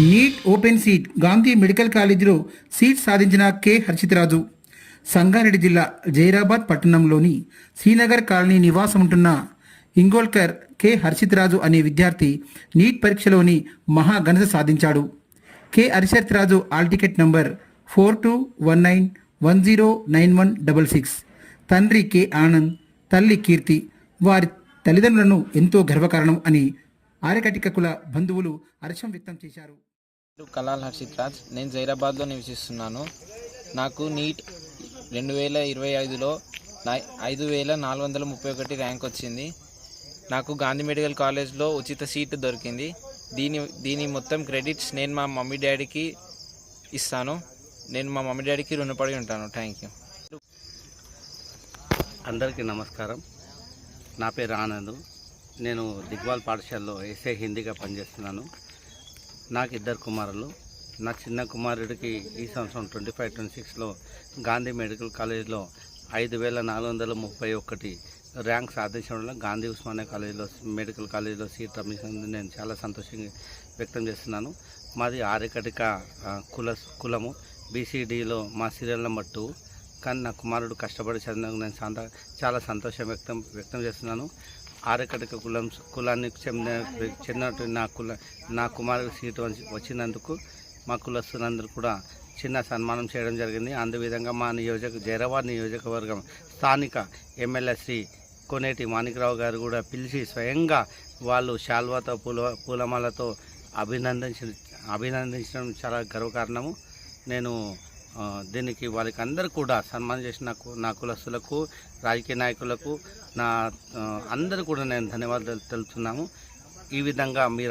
NEET open seat Gandhi medical కాలేజీలో seat సాధించిన K హర్షితరాజు. Sangareddy జిల్లా జైరాబాద్ పట్టణంలోని శ్రీనగర్ కాలనీ నివాసం ఉంటున్న ఇంగోల్కర్ కె హర్షితరాజు అనే విద్యార్థి నీట్ పరీక్షలోని మహా ఘనత సాధించాడు. K Harshitharaju hall ticket number four two one nine one zero nine one double six. తండ్రి కె ఆనంద్ తల్లి కీర్తి వారి తల్లిదండ్రులను ఎంతో గర్వకారణం అని ఆర్యకటిక కుల బంధువులు హర్షం వ్యక్తం చేశారు. పేరు కలాల్ హర్షిత్ రాజ్ నేను జైరాబాద్లో నివసిస్తున్నాను. నాకు నీట్ రెండు వేల ఇరవై ఐదులో నా ఐదు వేల నాలుగు వందల ముప్పై ఒకటి ర్యాంక్ వచ్చింది. నాకు గాంధీ మెడికల్ కాలేజ్లో ఉచిత సీటు దొరికింది. దీని దీని మొత్తం క్రెడిట్స్ నేను మా మమ్మీ డాడీకి ఇస్తాను. నేను మా మమ్మీ డాడీకి రుణపడి ఉంటాను. Thank you. అందరికీ నమస్కారం. నా పేరు ఆనంద్. నేను దిగ్వాల్ పాఠశాలలో ఎస్ఐ హిందీగా పనిచేస్తున్నాను. నాకు ఇద్దరు కుమారులు. నా చిన్న కుమారుడికి ఈ సంవత్సరం ట్వంటీ ఫైవ్ ట్వంటీ సిక్స్లో గాంధీ మెడికల్ కాలేజ్లో ఐదు వేల నాలుగు వందల ముప్పై ఒకటి ర్యాంక్ సాధించడం వల్ల గాంధీ ఉస్మానియా కాలేజీలో మెడికల్ కాలేజీలో సీట్ లభించినందుకు నేను చాలా సంతోషంగా వ్యక్తం చేస్తున్నాను. మాది ఆరికటిక కుల కులము. బీసీడీలో మా సీరియల్ నెంబర్ టూ. కానీ నా కుమారుడు కష్టపడి చదివినందుకు నేను సంత చాలా సంతోషం వ్యక్తం వ్యక్తం చేస్తున్నాను. ఆరకడక కులం కులానికి చెందిన చెందినటువంటి నా కుల నా కుమారుడు సీటు వచ్చినందుకు మా కులస్తులందరూ కూడా చిన్న సన్మానం చేయడం జరిగింది. అందువిధంగా మా నియోజక జైరాబాద్ నియోజకవర్గం స్థానిక ఎమ్మెల్యే శ్రీ కోనేటి మాణికరావు గారు కూడా పిలిచి స్వయంగా వాళ్ళు శాల్వాతో పూల పూలమాలతో అభినందించ అభినందించడం చాలా గర్వకారణము. నేను దీనికి వాళ్ళకి అందరు కూడా సన్మానం చేసిన నా కులస్తులకు రాజకీయ నాయకులకు నా అందరు అందరూ కూడా నేను ధన్యవాదాలు తెలుపుతున్నాము. ఈ విధంగా మీరు